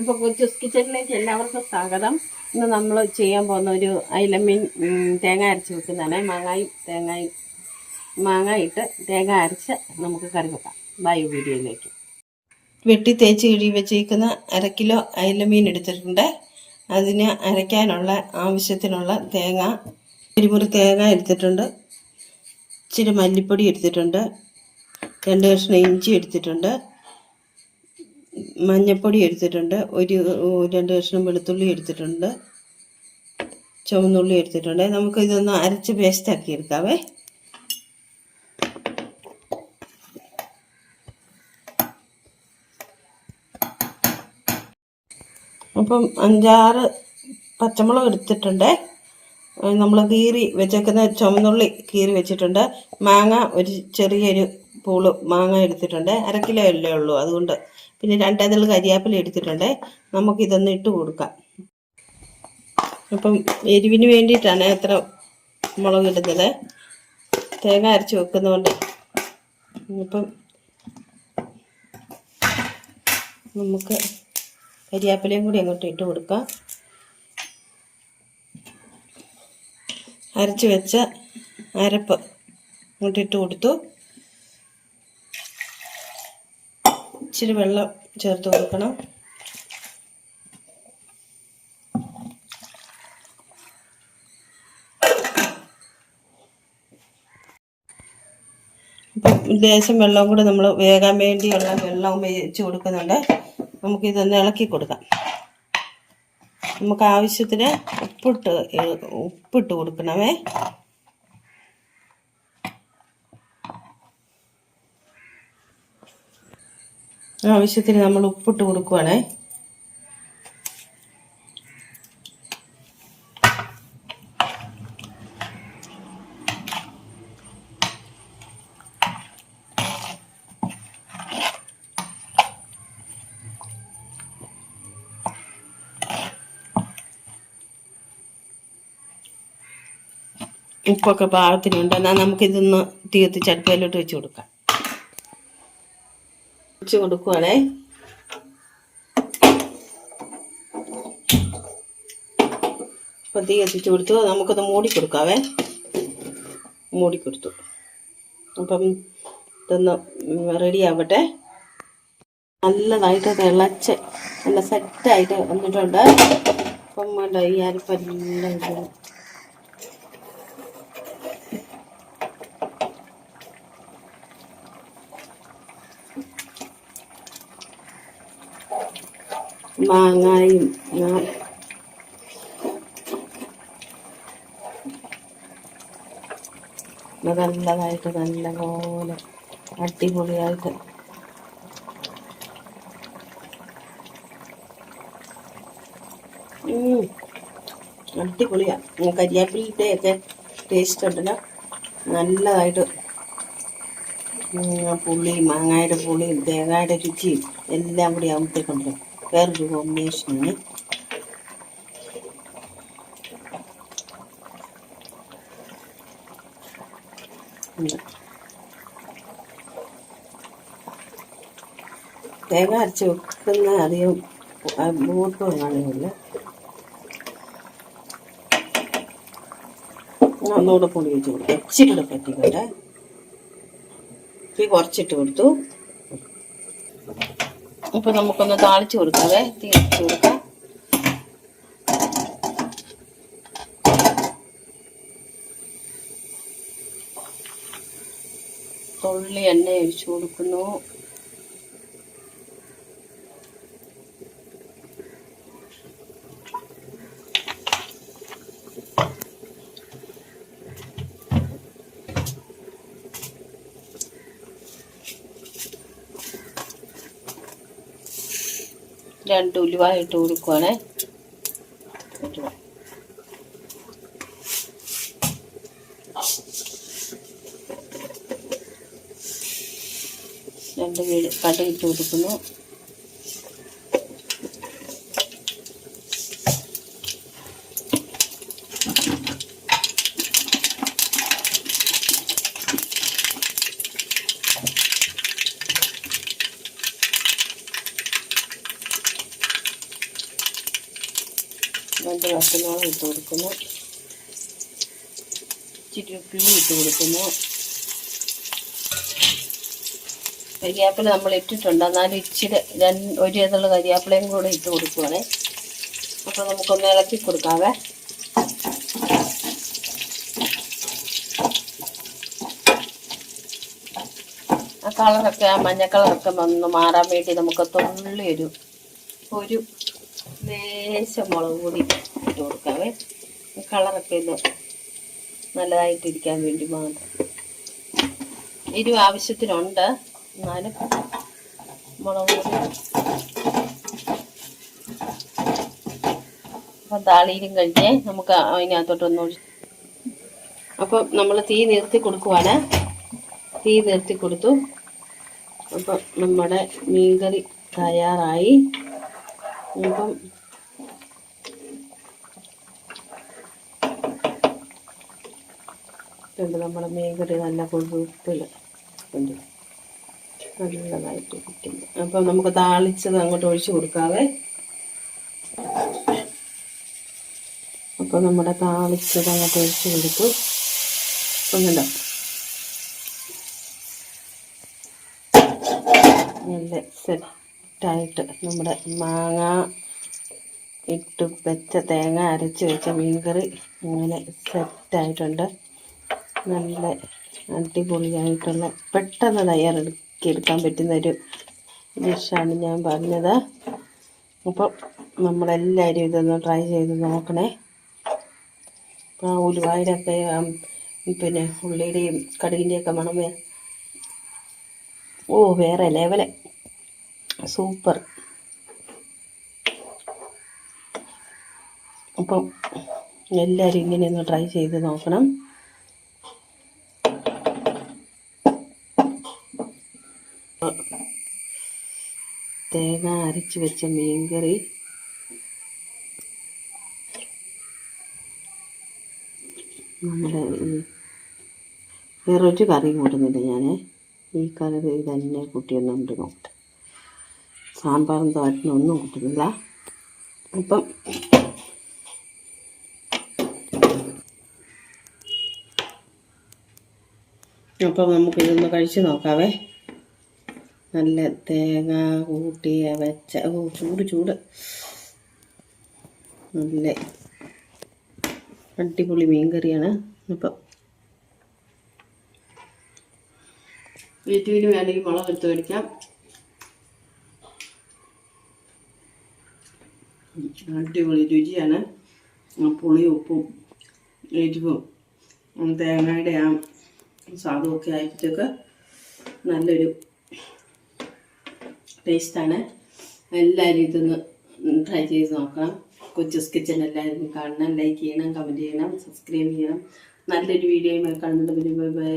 അപ്പോൾ കൊച്ചൂസ് കിച്ചണിലേക്ക് എല്ലാവർക്കും സ്വാഗതം. ഇന്ന് നമ്മൾ ചെയ്യാൻ പോകുന്ന ഒരു അയിലമ്മീൻ തേങ്ങ അരച്ച് വെക്കുന്നതാണ്. മാങ്ങായും തേങ്ങയും മാങ്ങ ഇട്ട് തേങ്ങ അരച്ച് നമുക്ക് കറി വെക്കാം. ബായു വീഡിയോയിലേക്ക്. വെട്ടി തേച്ച് കിഴി വെച്ചിരിക്കുന്ന അര കിലോ എടുത്തിട്ടുണ്ട്. അതിന് അരയ്ക്കാനുള്ള ആവശ്യത്തിനുള്ള തേങ്ങ ഒരുമുറി തേങ്ങ എടുത്തിട്ടുണ്ട്. ഇച്ചിരി മല്ലിപ്പൊടി എടുത്തിട്ടുണ്ട്. രണ്ട് കഷ്ണം ഇഞ്ചി എടുത്തിട്ടുണ്ട്. മഞ്ഞപ്പൊടി എടുത്തിട്ടുണ്ട്. ഒരു രണ്ട് കഷ്ണം വെളുത്തുള്ളി എടുത്തിട്ടുണ്ട്. ചുവന്നുള്ളി എടുത്തിട്ടുണ്ട്. നമുക്ക് ഇതൊന്ന് അരച്ച് പേസ്റ്റ് ആക്കി എടുക്കാവേ. അപ്പം അഞ്ചാറ് പച്ചമുളക് എടുത്തിട്ടുണ്ട്. നമ്മൾ കീറി വെച്ചേക്കുന്ന ചുവന്നുള്ളി കീറി വെച്ചിട്ടുണ്ട്. മാങ്ങ ഒരു ചെറിയൊരു പൂൾ മാങ്ങ എടുത്തിട്ടുണ്ട്. അര അല്ലേ ഉള്ളൂ. അതുകൊണ്ട് പിന്നെ രണ്ടതിൽ കരിയാപ്പില എടുത്തിട്ടുണ്ട്. നമുക്കിതൊന്ന് ഇട്ട് കൊടുക്കാം. അപ്പം എരിവിന് വേണ്ടിയിട്ടാണ് എത്ര മുളക് ഇടുന്നത്. തേങ്ങ അരച്ച് വെക്കുന്നതുകൊണ്ട്. ഇപ്പം നമുക്ക് കരിയാപ്പിലയും കൂടി അങ്ങോട്ട് ഇട്ട് കൊടുക്കാം. അരച്ച് വെച്ച അരപ്പ് അങ്ങോട്ട് ഇട്ട് കൊടുത്തു. ഇച്ചിരി വെള്ളം ചേർത്ത് കൊടുക്കണം. ലേശം വെള്ളം കൂടെ നമ്മൾ വേകാൻ വേണ്ടിയുള്ള വെള്ളവും വെച്ച് കൊടുക്കുന്നുണ്ട്. നമുക്കിതൊന്ന് ഇളക്കി കൊടുക്കാം. നമുക്ക് ആവശ്യത്തിന് ഉപ്പിട്ട് ഉപ്പിട്ട് കൊടുക്കണമേ. ആവശ്യത്തിന് നമ്മൾ ഉപ്പിട്ട് കൊടുക്കുവാണേ. ഉപ്പൊക്കെ പാകത്തിനുണ്ട്. എന്നാൽ നമുക്കിതൊന്ന് തീർത്ത് ചട്ടയിലോട്ട് വെച്ച് കൊടുക്കാം. വെച്ച് കൊടുക്കുവാണേ. അപ്പം തീ കത്തിച്ച് കൊടുത്തു. നമുക്കത് മൂടി കൊടുക്കാവേ. മൂടി കൊടുത്തു. അപ്പം ഇതൊന്ന് റെഡി ആവട്ടെ. നല്ലതായിട്ട് തിളച്ച് നല്ല സെറ്റായിട്ട് വന്നിട്ടുണ്ട്. അപ്പം ഈ അരിപ്പെല്ലാം മാങ്ങായും. നല്ലതായിട്ട് നല്ലപോലെ അടിപൊളിയായിട്ട്. അടിപൊളിയാണ് കരിയാപ്പിലിന്റെ ഒക്കെ ടേസ്റ്റ് ഉണ്ടല്ലോ. നല്ലതായിട്ട്. പുളിയും മാങ്ങായുടെ പുളിയും തേങ്ങയുടെ രുചിയും എല്ലാം കൂടി ആകുമ്പോഴത്തേക്കുണ്ട് വേറൊരു കോമ്പിനേഷനാണ് തേങ്ങ അരച്ച് വെക്കുന്ന അധികം മൂർപ്പം കാണില്ല ഒന്നുകൂടെ പൊടി വെച്ച് കൊടുത്തു ഇച്ചിരി കൂടെ പറ്റിക്കോട്ടെ തീ കുറച്ചിട്ട് കൊടുത്തു ഇപ്പൊ നമുക്കൊന്ന് താളിച്ച് കൊടുക്കാവേ. തീ വെച്ച് കൊടുക്കാം. തുള്ളി എണ്ണ ഒഴിച്ചു കൊടുക്കുന്നു. രണ്ട് ഉലുവ ഇട്ട് കൊടുക്കുവാണേ. രണ്ട് വീട് ഇട്ട് കൊടുക്കുന്നു. രണ്ട് പച്ചമുളക് ഇട്ട് കൊടുക്കുന്നു. ഇച്ചിരി ഉള്ളി ഇട്ട് കൊടുക്കുന്നു. കരിയാപ്പില നമ്മൾ ഇട്ടിട്ടുണ്ട്. എന്നാലും ഇച്ചിരി രണ്ട് ഒരു ഇതുള്ള കരിയാപ്പിലയും കൂടെ ഇട്ട് കൊടുക്കുവാണേ. അപ്പോൾ നമുക്കൊന്ന് ഇളക്കി കൊടുക്കാവേ. ആ കളറൊക്കെ ആ മഞ്ഞ കളറൊക്കെ വന്ന് മാറാൻ വേണ്ടി നമുക്ക് തുള്ളി ഒരു ഒരു ലേശം മുളക് പൊടി ഇട്ട് കൊടുക്കാവേ കളറൊക്കെ ഒന്ന് നല്ലതായിട്ടിരിക്കാൻ വേണ്ടി മാത്രം. എരിവ് ആവശ്യത്തിനുണ്ട്. എന്നാലും മുളക് പൊടി. അപ്പം താളിയിലും കഴിഞ്ഞേ നമുക്ക് അതിനകത്തോട്ടൊന്ന് അപ്പം നമ്മൾ തീ നിർത്തി കൊടുക്കുവാണ്. തീ നിർത്തി കൊടുത്തു. അപ്പം നമ്മുടെ മീൻകറി തയ്യാറായി. അപ്പം ഉണ്ട് നമ്മുടെ മീൻകറി നല്ല കൊഴുപ്പിൽ ഉണ്ട്. നല്ലതായിട്ട് ഇരിക്കുന്നു അപ്പം നമുക്ക് താളിച്ചത് അങ്ങോട്ട് ഒഴിച്ചു കൊടുക്കാവേ. അപ്പോൾ നമ്മുടെ താളിച്ചത് അങ്ങോട്ട് ഒഴിച്ചു കൊടുത്തു. ഒന്നുണ്ടോ നല്ല സെറ്റായിട്ട് നമ്മുടെ മാങ്ങ ഇട്ട് വെച്ച തേങ്ങ അരച്ച് വെച്ച മീൻകറി അങ്ങനെ സെറ്റായിട്ടുണ്ട്. നല്ല അടിപൊളിയായിട്ടുള്ള പെട്ടെന്ന് തയ്യാറെടുക്കിയെടുക്കാൻ പറ്റുന്ന ഒരു ഡിഷാണ് ഞാൻ പറഞ്ഞത്. അപ്പം നമ്മളെല്ലാവരും ഇതൊന്ന് ട്രൈ ചെയ്ത് നോക്കണേ. ആ ഉലുവായിലൊക്കെ പിന്നെ ഉള്ളിയുടെയും കടുകിന്റെയൊക്കെ മണം ഓ വേറെ ലെവൽ. സൂപ്പർ. അപ്പം എല്ലാവരും ഇങ്ങനെയൊന്ന് ട്രൈ ചെയ്ത് നോക്കണം. തേങ്ങ അരച്ച് വെച്ച മീൻകറി. നമ്മുടെ ഈ വേറൊരു കറി കൂട്ടുന്നില്ല ഞാൻ ഈ കറി തന്നെ കൂട്ടിയൊന്നും ഉണ്ട് നോക്കട്ടെ. സാമ്പാറും തോരനും ഒന്നും കൂട്ടുന്നില്ല. അപ്പം അപ്പം നമുക്കിതൊന്ന് കഴിച്ച് നോക്കാവേ. നല്ല തേങ്ങ കൂട്ടിയ വെച്ച ഓ ചൂട് ചൂട്. നല്ല അടിപൊളി മീൻ കറിയാണ് അപ്പം വീട്ടിൽ വേണമെങ്കിൽ മുളക് എടുത്ത് മേടിക്കാം അടിപൊളി രുചിയാണ്. പുളി ഉപ്പും എരിവും തേങ്ങയുടെ ആ സ്വാദമൊക്കെ ആയിട്ടൊക്കെ നല്ലൊരു ടേസ്റ്റാണ് എല്ലാവരും ഇതൊന്ന് ട്രൈ ചെയ്ത് നോക്കണം. കൊച്ചസ് കിച്ചൺ എല്ലാവരും കാണണം ലൈക്ക് ചെയ്യണം കമന്റ് ചെയ്യണം സബ്സ്ക്രൈബ് ചെയ്യണം. നല്ലൊരു വീഡിയോയുമായി കാണുന്നുണ്ട്. Bye bye